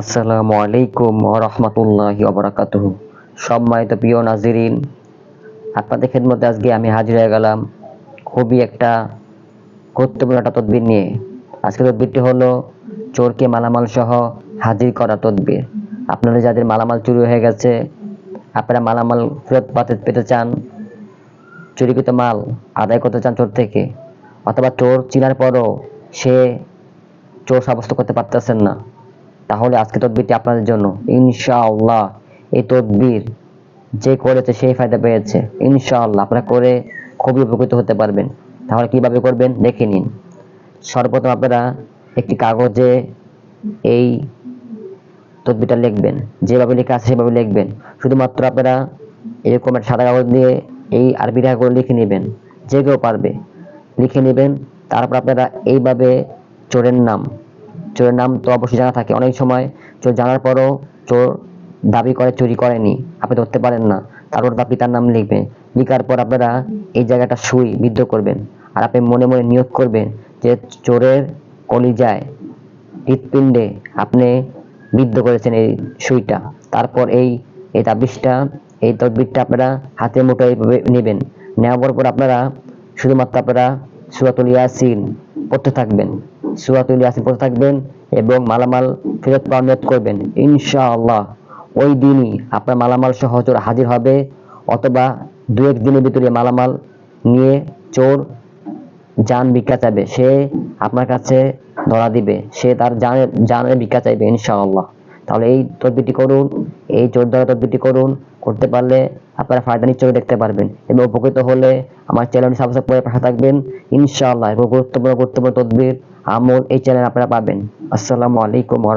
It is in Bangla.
আসসালামু আলাইকুম রহমতুল্লাহি অবরাকাতুহ সম্মানিত প্রিয় নাজিরিন, আপনাদের খেদমতে আজকে আমি হাজির হয়ে গেলাম খুবই একটা গুরুত্বপূর্ণ একটা তদবির নিয়ে। আজকে তদবিরটি হলো চোরকে মালামাল সহ হাজির করা তদবির। আপনাদের যাদের মালামাল চুরি হয়ে গেছে, আপনারা মালামাল ফেরত পাতে পেতে চান, চুরিকৃত মাল আদায় করতে চান চোর থেকে, অথবা চোর চিনার পরও সে চোর সাব্যস্ত করতে পারতেছেন না। তাহলে আজকে তদবিরটি আপনাদের জন্য। ইনশাআল্লাহ, এই তদবির যে করেছে সেই ফায়দা পেয়েছে। ইনশাআল্লাহ, আপনারা করে খুবই উপকৃত হতে পারবেন। তাহলে কীভাবে করবেন? দেখে নিন। সর্বপ্রথম আপনারা একটি কাগজে এই তদবিরটা লিখবেন। যেভাবে লেখা আছে সেভাবে লিখবেন। শুধুমাত্র আপনারা এরকম একটা সাদা কাগজ দিয়ে এই আরবি লেখাগুলো লিখে নেবেন। যে কেউ পারবে, লিখে নেবেন। তারপর আপনারা এইভাবে চোরের নাম চোরের নাম তো অবশ্যই জানা থাকে। অনেক সময় চোর জানার পরও চোর দাবি করে, চুরি করেনি। আপনি ধরতে পারেন না। তারপর তার পিতার নাম লিখবেন। লিখার পর আপনারা এই জায়গাটা সুই বিদ্ধ করবেন। আর আপনি মনে মনে নিয়োগ করবেন যে চোরের কলিজায় হৃৎপিণ্ডে আপনি বিদ্ধ করেছেন এই সুইটা। তারপর এই এই তাবিজটা, এই তদবিরটা আপনারা হাতে মুঠো এইভাবে নেবেন। নেওয়ার পর আপনারা শুধুমাত্র আপনারা সুরাতুল ইয়াসিন পড়তে থাকবেন। সুরাতুল ইয়াসিন পড়তে থাকবেন এবং মালামাল ফেরত পাওয়ার করবেন। ইনশাআল্লাহ ওই দিনই আপনার মালামাল সহ চোর হাজির হবে অথবা দু এক দিনের ভিতরে মালামাল নিয়ে চোর যান ভিক্ষা চাইবে। সে আপনার কাছে ধরা দিবে। সে তার জানের জানের ভিক্ষা চাইবে ইনশাআল্লাহ। তাহলে এই তদবিটি করুন, এই জোর দ্বারা করুন, করতে পারলে আপনারা ফায়দা নিশ্চয়ই দেখতে পারবেন। এবং উপকৃত হলে আমার চ্যানেলটি সাবস্ক্রাইব করে পাশে থাকবেন। ইনশাআল্লাহ এবং গুরুত্বপূর্ণ গুরুত্বপূর্ণ তদবির আমল এই চ্যানেল আপনারা পাবেন। আসসালামু আলাইকুম ওয়া